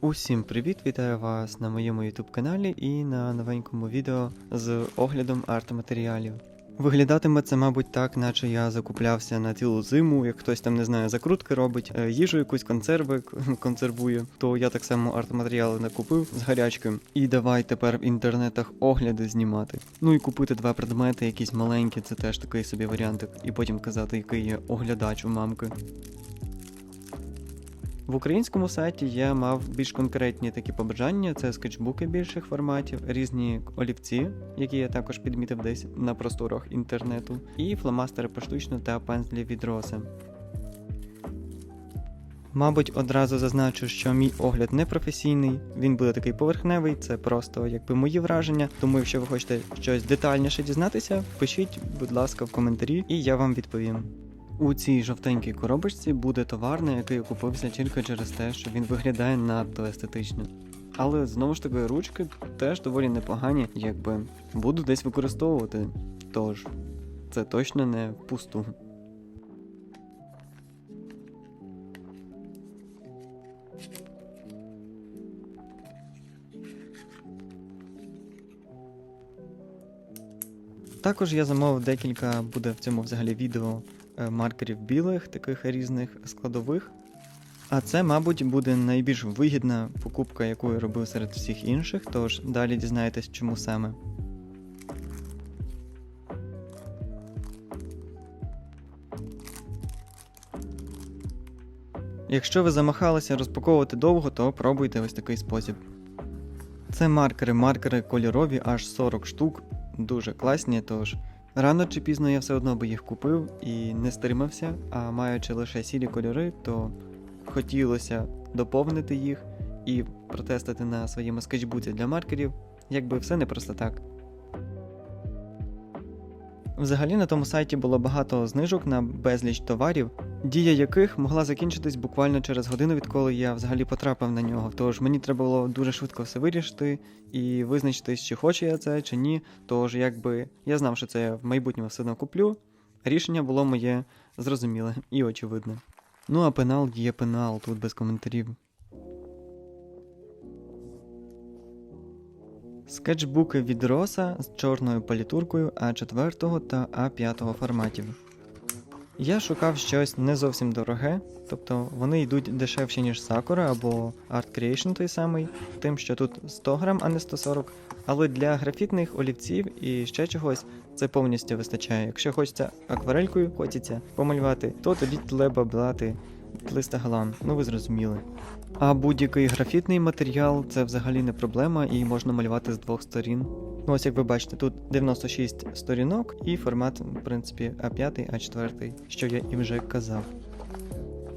Усім привіт! Вітаю вас на моєму YouTube каналі і на новенькому відео з оглядом арт-матеріалів. Виглядатиме це, мабуть, так, наче я закуплявся на цілу зиму, як хтось там не знаю, закрутки робить, е, їжу якусь консерви к- консервує, то я так само арт-матеріали накупив з гарячки. І давай тепер в інтернетах огляди знімати. Ну і купити два предмети, якісь маленькі, це теж такий собі варіантик, і потім казати, який є оглядач у мамки. В українському сайті я мав більш конкретні такі побажання: це скетчбуки більших форматів, різні олівці, які я також підмітив десь на просторах інтернету, і фломастери поштучно та пензлі від роса. Мабуть, одразу зазначу, що мій огляд не професійний, він буде такий поверхневий, це просто якби мої враження. Тому, якщо ви хочете щось детальніше дізнатися, пишіть, будь ласка, в коментарі, і я вам відповім. У цій жовтенькій коробочці буде товар, на який купився тільки через те, що він виглядає надто естетично. Але знову ж таки, ручки теж доволі непогані, якби буду десь використовувати. Тож, це точно не впусту. Також я замовив декілька, буде в цьому взагалі відео маркерів білих, таких різних складових. А це, мабуть, буде найбільш вигідна покупка, яку я робив серед всіх інших, тож далі дізнаєтесь, чому саме. Якщо ви замахалися розпаковувати довго, то пробуйте ось такий спосіб. Це маркери, маркери кольорові, аж 40 штук, дуже класні, тож рано чи пізно я все одно би їх купив і не стримався, а маючи лише сірі кольори, то хотілося доповнити їх і протестити на своєму скетчбуці для маркерів, якби все не просто так. Взагалі на тому сайті було багато знижок на безліч товарів, дія яких могла закінчитись буквально через годину, відколи я взагалі потрапив на нього. Тож мені треба було дуже швидко все вирішити і визначитись, чи хочу я це, чи ні. Тож, якби я знав, що це я в майбутньому все одно куплю. Рішення було моє зрозуміле і очевидне. Ну а пенал є пенал, тут без коментарів. Скетчбуки від Роса з чорною палітуркою А4 та А5 форматів. Я шукав щось не зовсім дороге, тобто вони йдуть дешевші, ніж Sakura або Art Creation той самий, тим, що тут 100 грам, а не 140. Але для графітних олівців і ще чогось це повністю вистачає. Якщо хочеться акварелькою хочеться помалювати, то тоді треба брати 300 грам, ну ви зрозуміли. А будь-який графітний матеріал це взагалі не проблема і можна малювати з двох сторін. Ось як ви бачите, тут 96 сторінок і формат, в принципі, А5, А4, що я і вже казав.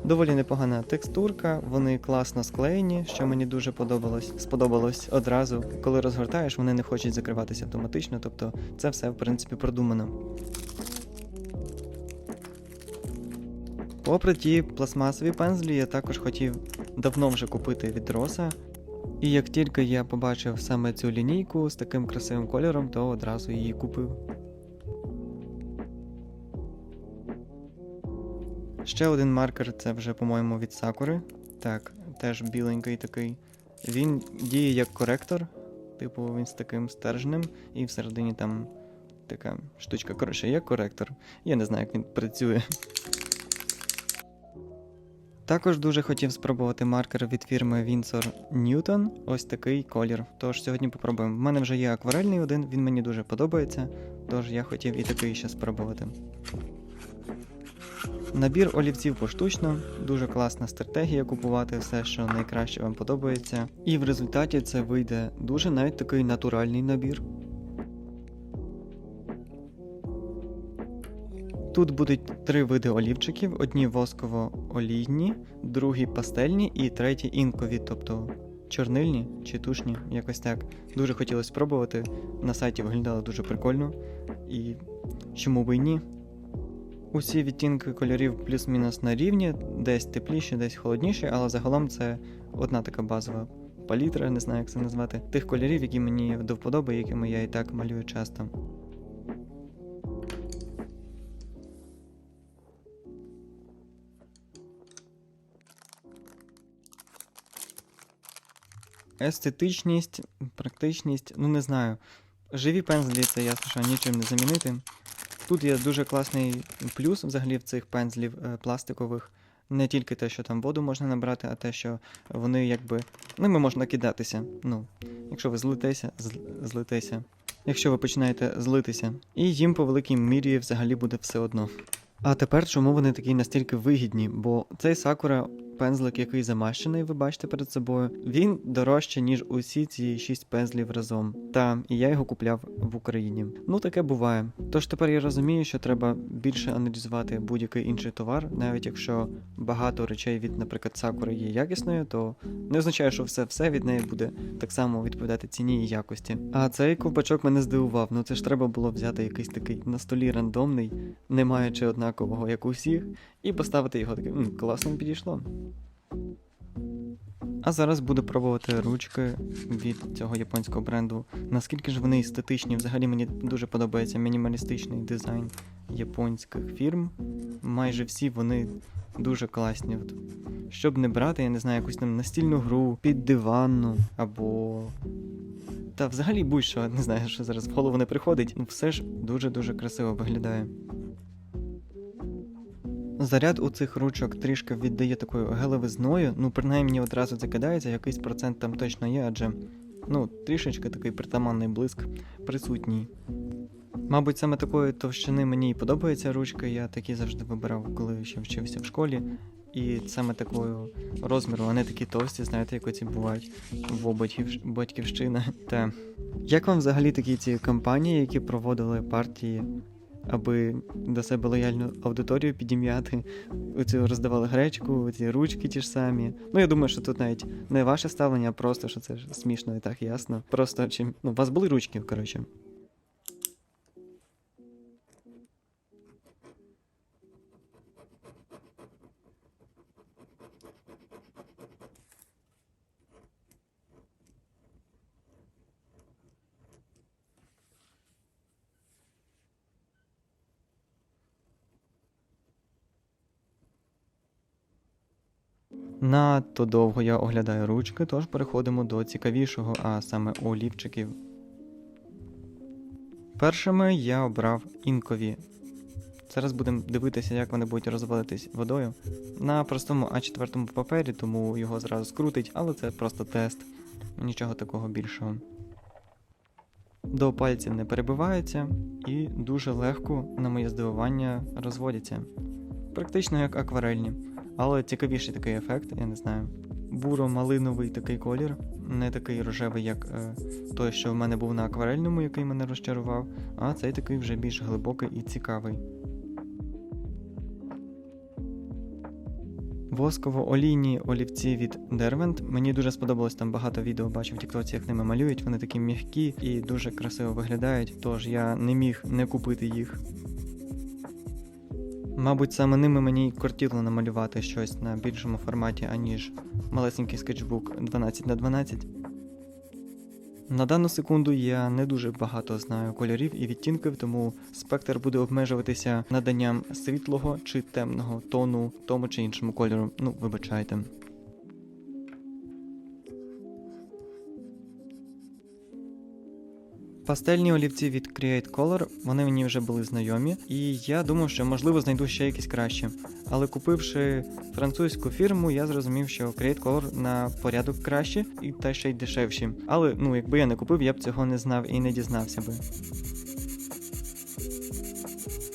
Доволі непогана текстурка, вони класно склеєні, що мені дуже подобалось. Сподобалось одразу. Коли розгортаєш, вони не хочуть закриватися автоматично, тобто це все в принципі продумано. Попри ті пластмасові пензлі, я також хотів давно вже купити від Роса. І як тільки я побачив саме цю лінійку з таким красивим кольором, то одразу її купив. Ще один маркер це вже, по-моєму, від Сакури. Так, теж біленький такий. Він діє як коректор, типу він з таким стержнем, і всередині там така штучка. Коротше, як коректор. Я не знаю, як він працює. Також дуже хотів спробувати маркер від фірми Winsor Newton, ось такий колір. Тож сьогодні попробуємо. У мене вже є акварельний один, він мені дуже подобається, тож я хотів і такий ще спробувати. Набір олівців поштучно, дуже класна стратегія купувати все, що найкраще вам подобається. І в результаті це вийде дуже навіть такий натуральний набір. Тут будуть три види олівчиків: одні восково-олійні, другі пастельні і треті інкові, тобто чорнильні чи тушні, якось так. Дуже хотілося спробувати. На сайті виглядало дуже прикольно. І чому би й ні? Усі відтінки кольорів плюс-мінус на рівні, десь тепліші, десь холодніші, але загалом це одна така базова палітра, не знаю, як це назвати, тих кольорів, які мені до вподоби, якими я і так малюю часто. Естетичність, практичність, ну не знаю. Живі пензлі це ясно, що нічим не замінити. Тут є дуже класний плюс взагалі в цих пензлів е, пластикових. Не тільки те, що там воду можна набрати, а те, що вони якби. Ними можна кидатися. Ну, якщо ви злитеся, зл- злитеся. Якщо ви починаєте злитися. І їм по великій мірі взагалі буде все одно. А тепер чому вони такі настільки вигідні? Бо цей сакура пензлик, який замащений, ви бачите перед собою, він дорожче, ніж усі ці шість пензлів разом. Та і я його купляв в Україні. Ну таке буває. Тож тепер я розумію, що треба більше аналізувати будь-який інший товар, навіть якщо багато речей від, наприклад, сакури є якісною, то не означає, що все все від неї буде так само відповідати ціні і якості. А цей ковпачок мене здивував. Ну це ж треба було взяти якийсь такий на столі рандомний, не маючи однакового, як у всіх, і поставити його таким. «М, Класно підійшло. А зараз буду пробувати ручки від цього японського бренду. Наскільки ж вони естетичні, взагалі мені дуже подобається мінімалістичний дизайн японських фірм. Майже всі вони дуже класні. Щоб не брати, я не знаю, якусь там настільну гру, під диванну або. Та взагалі будь-що, не знаю, що зараз в голову не приходить, ну все ж дуже-дуже красиво виглядає. Заряд у цих ручок трішки віддає такою гелевизною, ну принаймні одразу закидається, якийсь процент там точно є, адже ну, трішечки такий притаманний блиск присутній. Мабуть, саме такої товщини мені і подобається ручка, я такі завжди вибирав, коли ще вчився в школі. І саме такою розміру, вони такі товсті, знаєте, як оці бувають в батьків, батьківщина. Та як вам взагалі такі ці кампанії, які проводили партії, аби до себе лояльну аудиторію підім'яти, оцю роздавали гречку, ці ручки ті ж самі. Ну я думаю, що тут навіть не ваше ставлення, а просто що це ж смішно і так ясно. Просто чим. Ну, у вас були ручки, коротше. Надто довго я оглядаю ручки, тож переходимо до цікавішого, а саме олівчиків. Першими я обрав інкові. Зараз будемо дивитися, як вони будуть розводитись водою. На простому А4 папері, тому його зразу скрутить, але це просто тест. Нічого такого більшого. До пальців не перебивається і дуже легко, на моє здивування, розводяться. Практично як акварельні. Але цікавіший такий ефект, я не знаю. Буро-малиновий такий колір, не такий рожевий, як е, той, що в мене був на акварельному, який мене розчарував, а цей такий вже більш глибокий і цікавий. Восково-олійні олівці від Derwent. Мені дуже сподобалось там багато відео бачив в Тіктоці, як ними малюють. Вони такі м'які і дуже красиво виглядають, тож я не міг не купити їх. Мабуть, саме ними мені кортіло намалювати щось на більшому форматі, аніж малесенький скетчбук 12 на 12. На дану секунду я не дуже багато знаю кольорів і відтінків, тому спектр буде обмежуватися наданням світлого чи темного тону тому чи іншому кольору. Ну, вибачайте. Пастельні олівці від Create Color, вони мені вже були знайомі, і я думав, що можливо знайду ще якісь кращі. Але купивши французьку фірму, я зрозумів, що Create Color на порядок краще і та ще й дешевші. Але ну, якби я не купив, я б цього не знав і не дізнався би.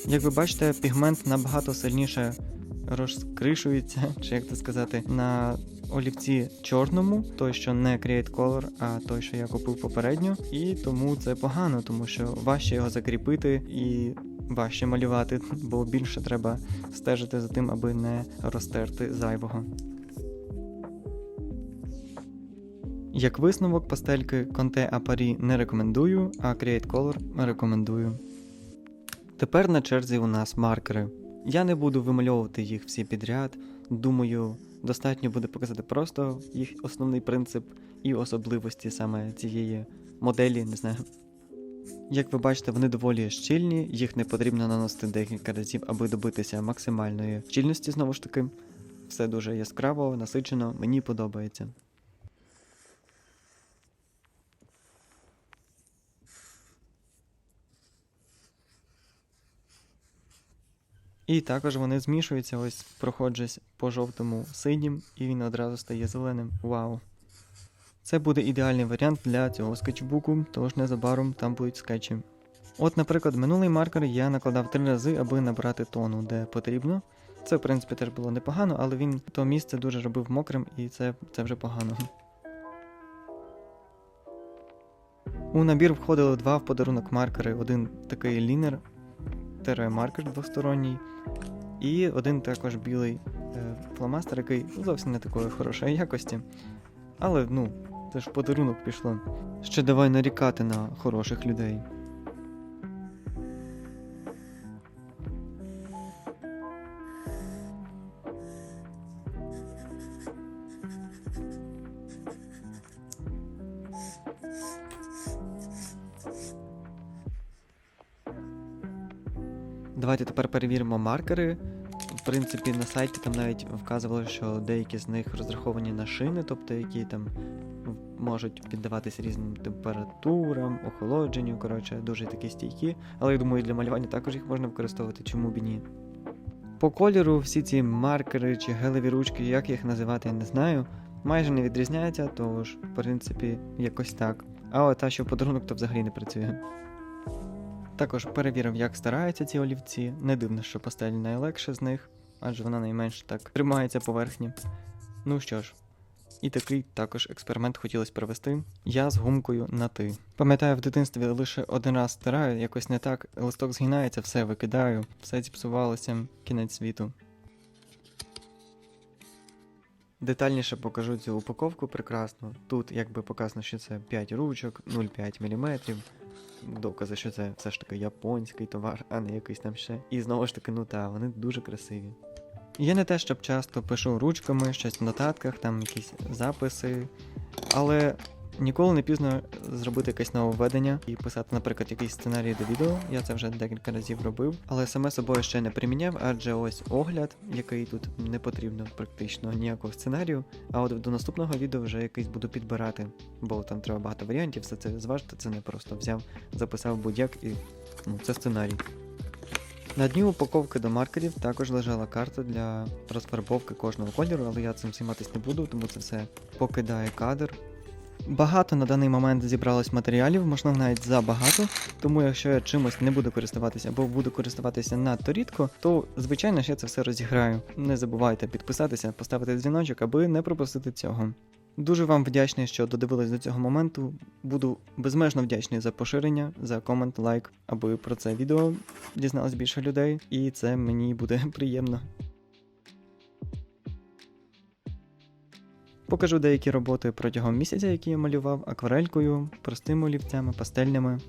Як ви бачите, пігмент набагато сильніше розкришується, чи як це сказати, на олівці чорному, той, що не Create Color, а той, що я купив попередньо, і тому це погано, тому що важче його закріпити і важче малювати, бо більше треба стежити за тим, аби не розтерти зайвого. Як висновок, пастельки Conte Paris не рекомендую, а Create Color рекомендую. Тепер на черзі у нас маркери. Я не буду вимальовувати їх всі підряд. Думаю, достатньо буде показати просто їх основний принцип і особливості саме цієї моделі, не знаю. Як ви бачите, вони доволі щільні, їх не потрібно наносити декілька разів, аби добитися максимальної щільності, знову ж таки. Все дуже яскраво, насичено, мені подобається. І також вони змішуються, ось проходжусь по жовтому синім, і він одразу стає зеленим. Вау! Це буде ідеальний варіант для цього скетчбуку, тож незабаром там будуть скетчі. От, наприклад, минулий маркер я накладав три рази, аби набрати тону, де потрібно. Це, в принципі, теж було непогано, але він то місце дуже робив мокрим, і це, це вже погано. У набір входили два в подарунок маркери: один такий лінер, маркер двосторонній, і один також білий е, фломастер, який зовсім не такої хорошої якості. Але ну, це ж подарунок пішло. Ще давай нарікати на хороших людей. Давайте тепер перевіримо маркери. В принципі, на сайті там навіть вказували, що деякі з них розраховані на шини, тобто які там можуть піддаватись різним температурам, охолодженню, коротше, дуже такі стійкі. Але я думаю, для малювання також їх можна використовувати, чому б ні. По кольору всі ці маркери чи гелеві ручки, як їх називати, я не знаю, майже не відрізняються, тож, в принципі, якось так. А от та, що подарунок, то взагалі не працює. Також перевірив, як стараються ці олівці. Не дивно, що пастель найлегше з них, адже вона найменш так тримається поверхні. Ну що ж, і такий також експеримент хотілося провести. Я з гумкою на ти. Пам'ятаю, в дитинстві лише один раз стираю, якось не так, листок згинається, все викидаю, все зіпсувалося, кінець світу. Детальніше покажу цю упаковку прекрасно. Тут якби показано, що це 5 ручок, 0,5 мм. Докази, що це все ж таки японський товар, а не якийсь там ще. І знову ж таки, ну та, вони дуже красиві. Я не те, щоб часто пишу ручками, щось в нотатках, там якісь записи, але ніколи не пізно зробити якесь нововведення і писати, наприклад, якийсь сценарій до відео. Я це вже декілька разів робив, але саме собою ще не приміняв, адже ось огляд, який тут не потрібно практично ніякого сценарію. А от до наступного відео вже якийсь буду підбирати, бо там треба багато варіантів, все це зважити, це не просто взяв, записав будь-як і ну, це сценарій. На дні упаковки до маркерів також лежала карта для розфарбовки кожного кольору, але я цим займатися не буду, тому це все покидає кадр. Багато на даний момент зібралось матеріалів, можливо навіть забагато, тому якщо я чимось не буду користуватися або буду користуватися надто рідко, то звичайно ж я це все розіграю. Не забувайте підписатися, поставити дзвіночок, аби не пропустити цього. Дуже вам вдячний, що додивились до цього моменту. Буду безмежно вдячний за поширення, за комент, лайк, аби про це відео дізналось більше людей, і це мені буде приємно. Покажу деякі роботи протягом місяця, які я малював акварелькою, простими олівцями, пастельними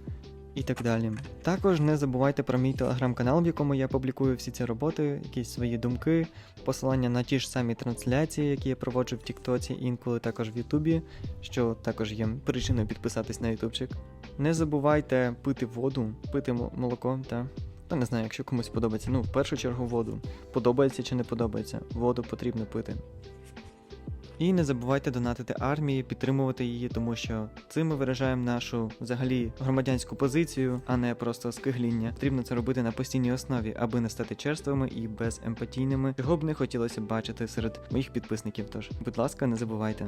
і так далі. Також не забувайте про мій телеграм-канал, в якому я публікую всі ці роботи, якісь свої думки, посилання на ті ж самі трансляції, які я проводжу в Тіктоці, інколи також в Ютубі, що також є причиною підписатись на Ютубчик. Не забувайте пити воду, пити молоко та. Та не знаю, якщо комусь подобається. Ну, в першу чергу воду. Подобається чи не подобається. Воду потрібно пити. І не забувайте донатити армії, підтримувати її, тому що цим ми виражаємо нашу взагалі громадянську позицію, а не просто скигління. Потрібно це робити на постійній основі, аби не стати черствими і беземпатійними, чого б не хотілося бачити серед моїх підписників. Тож, будь ласка, не забувайте.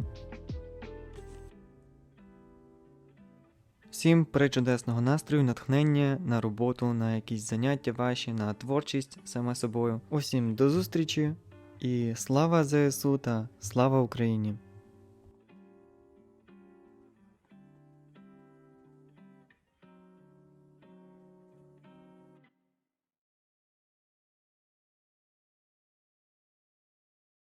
Всім причудесного настрою, натхнення на роботу, на якісь заняття ваші, на творчість саме собою. Усім до зустрічі і слава ЗСУ та слава Україні!